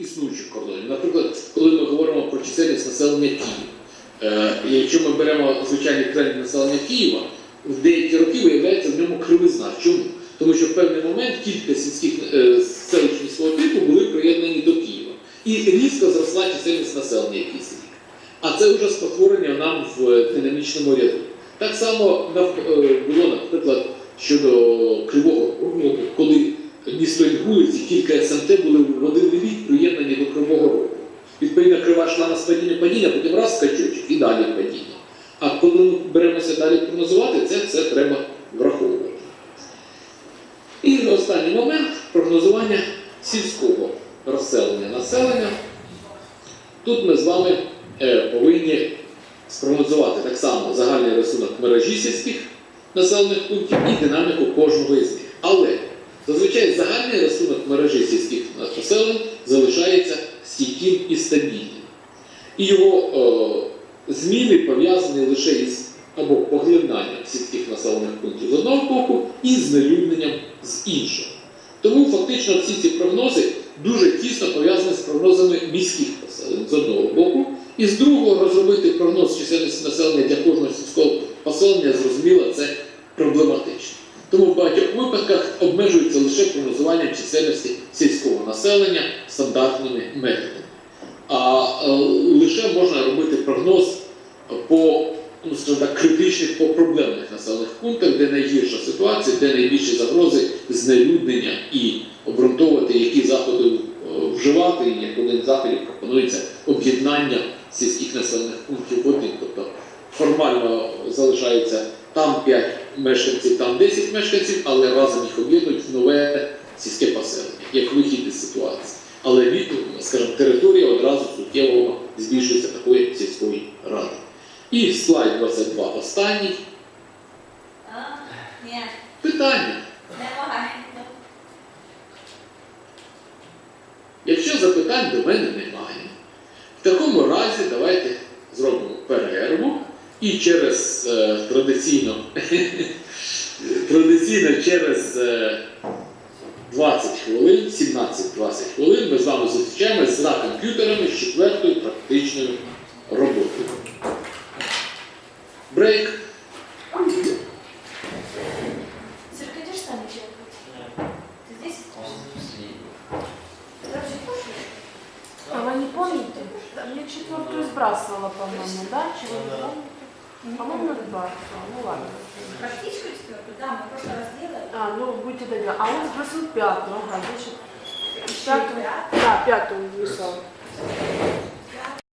існуючих кордонів. Наприклад, коли ми говоримо про чисельність населення Києва, е, якщо ми беремо звичайний тренд населення Києва, в деякі роки виявляється в ньому кривизна. Чому? Тому що в певний момент кілька сільських е, селищ міського типу були приєднані до Києва. І різко зросла чисельність населення якийсь рік. А це вже спотворення нам в динамічному ряду. Так само е, було, наприклад, щодо Кривого Рогу, коли місто Інгулиці, кілька СМТ були в один рік приєднані до Кривого Рогу. Відповідно, крива йшла на спадіння падіння, потім раз скачочок і далі падіння. А коли ми беремося далі прогнозувати, це все треба враховувати. І останній момент прогнозування сільського розселення населення. Тут ми з вами е, повинні спрогнозувати так само загальний рисунок мережі сільських населених пунктів і динаміку кожного із них. Але зазвичай загальний рисунок мережі сільських населень залишається стійким і стабільним. І його е, зміни пов'язані лише із або поглинанням сільських населених пунктів з одного боку і знелюдненням з іншого. Тому фактично всі ці прогнози дуже тісно пов'язані з прогнозами міських поселень з одного боку, і з другого розробити прогноз чисельності населення для кожного сільського поселення, зрозуміло, це проблематично. Тому в багатьох випадках обмежується лише прогнозуванням чисельності сільського населення стандартними методами. А е, лише можна робити прогноз по ну, скажімо так, критичних по проблемних населених пунктах, де найгірша ситуація, де найбільші загрози знелюднення і обґрунтовувати, які заходи е, вживати, і як один заходів пропонується об'єднання сільських населених пунктів в один. Тобто формально залишається там 5 мешканців, там 10 мешканців, але разом їх об'єднують в нове сільське поселення, як вихід із ситуації. Але від, скажімо, територія одразу суттєво збільшується такої сільської ради. І слайд 22 останній. Питання. Якщо запитань до мене немає, в такому разі давайте і через е, традиційно, традиційно через е, 20 хвилин, 17-20 хвилин ми з вами зустрічаємося за комп'ютерами з четвертою практичною роботою. Брейк. Сырка, где штаны черпать? Ты здесь? Ты вообще кушаешь? А вы не помните? Я четвертую сбрасывала, по-моему, да? Чего не помните? По-моему, сбрасывала. Ну ладно. Практически четвертую? Да, мы в прошлый раз делали. А, ну будьте добры. А он сбросил пятую, ага, значит, пятую. Да, пятую высал.